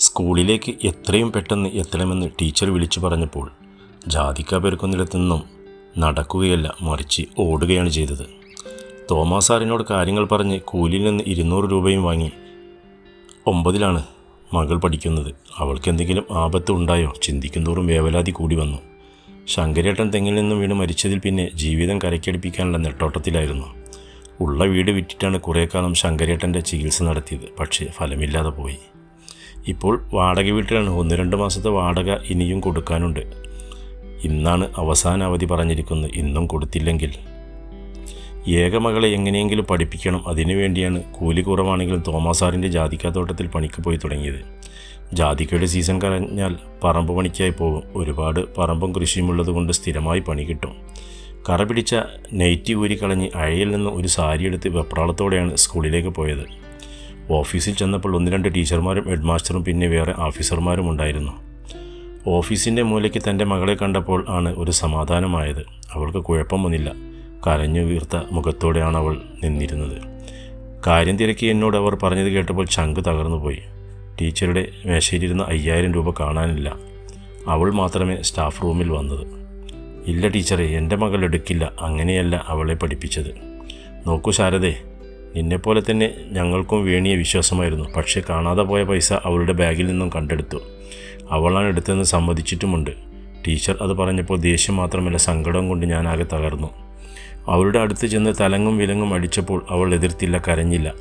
സ്കൂളിലേക്ക് എത്രയും പെട്ടെന്ന് എത്തണമെന്ന് ടീച്ചർ വിളിച്ചു പറഞ്ഞപ്പോൾ ജാതിക്ക പെരുക്കുന്നിടത്തുനിന്നും നടക്കുകയല്ല മറിച്ച് ഓടുകയാണ് ചെയ്തത്. തോമസ് സാറിനോട് കാര്യങ്ങൾ പറഞ്ഞ് കൂലിയിൽ നിന്ന് ഇരുന്നൂറ് രൂപയും വാങ്ങി ഒമ്പതിലാണ് മകൾ പഠിക്കുന്നത്. അവൾക്ക് എന്തെങ്കിലും ആപത്ത് ഉണ്ടായോ? ചിന്തിക്കും തോറും വേവലാതി കൂടി വന്നു. ശങ്കരേട്ടൻ തെങ്ങിൽ നിന്നും വീണ് മരിച്ചതിൽ പിന്നെ ജീവിതം കരയ്ക്കടിപ്പിക്കാനുള്ള നെട്ടോട്ടത്തിലായിരുന്നു. ഉള്ള വീട് വിറ്റിട്ടാണ് കുറേ കാലം ശങ്കരേട്ടന്റെ ചികിത്സ നടത്തിയത്. പക്ഷേ ഫലമില്ലാതെ പോയി. ഇപ്പോൾ വാടക വീട്ടിലാണ്. ഒന്ന് രണ്ട് മാസത്തെ വാടക ഇനിയും കൊടുക്കാനുണ്ട്. ഇന്നാണ് അവസാന അവധി പറഞ്ഞിരിക്കുന്നത് ഇന്നും കൊടുത്തില്ലെങ്കിൽ. ഏകമകളെ എങ്ങനെയെങ്കിലും പഠിപ്പിക്കണം. അതിനുവേണ്ടിയാണ് കൂലി കുറവാണെങ്കിലും തോമാസാറിന്റെ ജാതിക്കാത്തോട്ടത്തിൽ പണിക്ക് പോയി തുടങ്ങിയത്. ജാതിക്കയുടെ സീസൺ കഴിഞ്ഞാൽ പറമ്പ് പണിക്കായി പോകും. ഒരുപാട് പറമ്പും കൃഷിയും ഉള്ളതുകൊണ്ട് സ്ഥിരമായി പണി കിട്ടും. കറ പിടിച്ച നെയ്റ്റി ഊരിക്കളഞ്ഞ് അഴയിൽ നിന്ന് ഒരു സാരിയെടുത്ത് വെപ്രാളത്തോടെയാണ് സ്കൂളിലേക്ക് പോയത്. ഓഫീസിൽ ചെന്നപ്പോൾ ഒന്ന് രണ്ട് ടീച്ചർമാരും ഹെഡ് മാസ്റ്ററും പിന്നെ വേറെ ഓഫീസർമാരും ഉണ്ടായിരുന്നു. ഓഫീസിന്റെ മൂലയ്ക്ക് തന്റെ മകളെ കണ്ടപ്പോൾ ആണ് ഒരു സമാധാനമായത്. അവൾക്ക് കുഴപ്പമൊന്നുമില്ല കരഞ്ഞു വീർത്ത മുഖത്തോടെയാണ് അവൾ നിന്നിരുന്നത്. കാര്യം തിരക്കി എന്നോട് അവർ പറഞ്ഞത് കേട്ടപ്പോൾ ചങ്ക് തകർന്നുപോയി ടീച്ചറുടെ മേശയിലിരുന്ന അയ്യായിരം രൂപ കാണാനില്ല. അവൾ മാത്രമേ സ്റ്റാഫ് റൂമിൽ വന്നത്. ഇല്ല ടീച്ചറെ എന്റെ മകൾ എടുക്കില്ല. അങ്ങനെയല്ല അവളെ പഠിപ്പിച്ചത്. നോക്കൂ ശാരദേ നിന്നെപ്പോലെ തന്നെ ഞങ്ങൾക്കും വേണിയ വിശ്വാസമായിരുന്നു. പക്ഷേ കാണാതെ പോയ പൈസ അവളുടെ ബാഗിൽ നിന്നും കണ്ടെടുത്തു. അവളാണ് എടുത്തതെന്ന് സമ്മതിച്ചിട്ടുമുണ്ട്. ടീച്ചർ അത് പറഞ്ഞപ്പോൾ ദേഷ്യം മാത്രമല്ല സങ്കടം കൊണ്ട് ഞാനാകെ തകർന്നു. അവളുടെ അടുത്ത് ചെന്ന് തലങ്ങും വിലങ്ങും അടിച്ചപ്പോൾ അവൾ എതിർത്തില്ല കരഞ്ഞില്ല.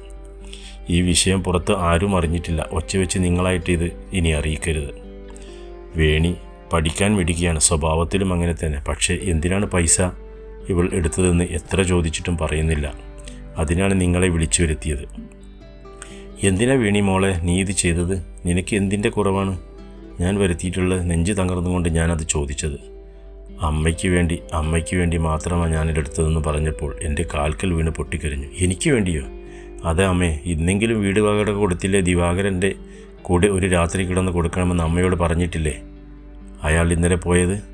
ഈ വിഷയം പുറത്ത് ആരും അറിഞ്ഞിട്ടില്ല. ഒച്ചവെച്ച് നിങ്ങളായിട്ട് ഇത് ഇനി അറിയിക്കരുത്. വേണി പഠിക്കാൻ മിടിക്കുകയാണ് സ്വഭാവത്തിലും അങ്ങനെ തന്നെ. പക്ഷേ എന്തിനാണ് പൈസ ഇവൾ എടുത്തതെന്ന് എത്ര ചോദിച്ചിട്ടും പറയുന്നില്ല. അതിനാണ് നിങ്ങളെ വിളിച്ചു വരുത്തിയത്. എന്തിനാ വീണി മോളെ നീ ഇത് ചെയ്തത്? നിനക്ക് എന്തിന്റെ കുറവാണ്? ഞാൻ വരുത്തിയിട്ടുള്ളത് നെഞ്ച് തകർന്നുകൊണ്ട് ഞാനത് ചോദിച്ചത്. അമ്മയ്ക്ക് വേണ്ടി അമ്മയ്ക്ക് വേണ്ടി മാത്രമാണ് ഞാനിതെടുത്തതെന്ന് പറഞ്ഞപ്പോൾ എന്റെ കാൽക്കൽ വീണ് പൊട്ടിക്കരിഞ്ഞു. എനിക്ക് വേണ്ടിയോ? അതെ അമ്മേ ഇന്നെങ്കിലും വീട് വകട കൊടുത്തില്ലേ ദിവാകരന്റെ കൂടെ ഒരു രാത്രി കിടന്ന് കൊടുക്കണമെന്ന് അമ്മയോട് പറഞ്ഞിട്ടില്ലേ? അയാൾ ഇന്നലെ പോയത്?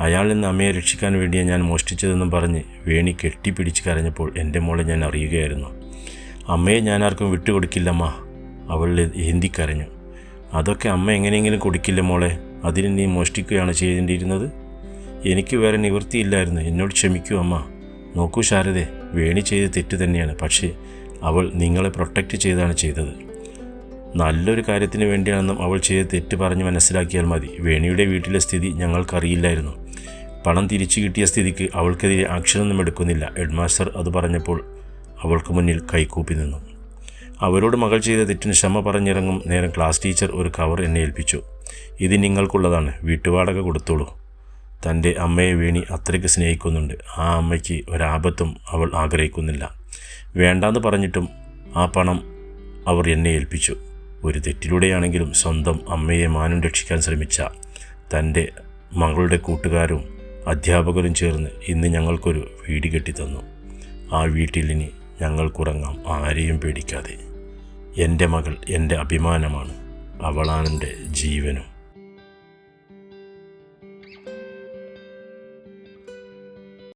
അയാൾ നിന്ന് അമ്മയെ രക്ഷിക്കാൻ വേണ്ടിയാണ് ഞാൻ മോഷ്ടിച്ചതെന്നും പറഞ്ഞ് വേണി കെട്ടിപ്പിടിച്ച് കരഞ്ഞപ്പോൾ എന്റെ മോളെ ഞാൻ അറിയുകയായിരുന്നു. അമ്മയെ ഞാൻ ആർക്കും വിട്ടുകൊടുക്കില്ലമ്മ. അവൾ ഹിന്ദിക്കരഞ്ഞു അതൊക്കെ അമ്മ എങ്ങനെയെങ്കിലും കൊടുക്കില്ല മോളെ? അതിന് നീ മോഷ്ടിക്കുകയാണ് ചെയ്യേണ്ടിയിരുന്നത് എനിക്ക് വേറെ നിവൃത്തിയില്ലായിരുന്നു. എന്നോട് ക്ഷമിക്കൂ അമ്മ. നോക്കൂ ശാരദേ വേണി ചെയ്ത് തെറ്റ് തന്നെയാണ്. പക്ഷേ അവൾ നിങ്ങളെ പ്രൊട്ടക്റ്റ് ചെയ്താണ് ചെയ്തത്. നല്ലൊരു കാര്യത്തിന് വേണ്ടിയാണെന്നും അവൾ ചെയ്ത് തെറ്റ് പറഞ്ഞ് മനസ്സിലാക്കിയാൽ മതി. വേണിയുടെ വീട്ടിലെ സ്ഥിതി ഞങ്ങൾക്കറിയില്ലായിരുന്നു. പണം തിരിച്ചു കിട്ടിയ സ്ഥിതിക്ക് അവൾക്കെതിരെ ആക്ഷനൊന്നും എടുക്കുന്നില്ല. ഹെഡ്മാസ്റ്റർ അത് പറഞ്ഞപ്പോൾ അവൾക്ക് മുന്നിൽ കൈകൂപ്പി നിന്നു. അവരോട് മകൾ ചെയ്ത തെറ്റിന് ക്ഷമ പറഞ്ഞിറങ്ങും നേരം ക്ലാസ് ടീച്ചർ ഒരു കവർ എന്നെ ഏൽപ്പിച്ചു. ഇത് നിങ്ങൾക്കുള്ളതാണ്. വീട്ടുവാടക കൊടുത്തോളൂ. തന്റെ അമ്മയെ വേണി അത്രയ്ക്ക് സ്നേഹിക്കുന്നുണ്ട്. ആ അമ്മയ്ക്ക് ഒരാപത്തും അവൾ ആഗ്രഹിക്കുന്നില്ല. വേണ്ടാന്ന് പറഞ്ഞിട്ടും ആ പണം അവർ എന്നെ ഏൽപ്പിച്ചു. ഒരു തെറ്റിലൂടെയാണെങ്കിലും സ്വന്തം അമ്മയെ മാനം രക്ഷിക്കാൻ ശ്രമിച്ച തന്റെ മകളുടെ കൂട്ടുകാരും അധ്യാപകരും ചേർന്ന് ഇന്ന് ഞങ്ങൾക്കൊരു വീട് കെട്ടിത്തന്നു. ആ വീട്ടിലിനി ഞങ്ങൾക്കുറങ്ങാം ആരെയും പേടിക്കാതെ. എന്റെ മകൾ എന്റെ അഭിമാനമാണ്. അവളാണെന്റെ ജീവനും.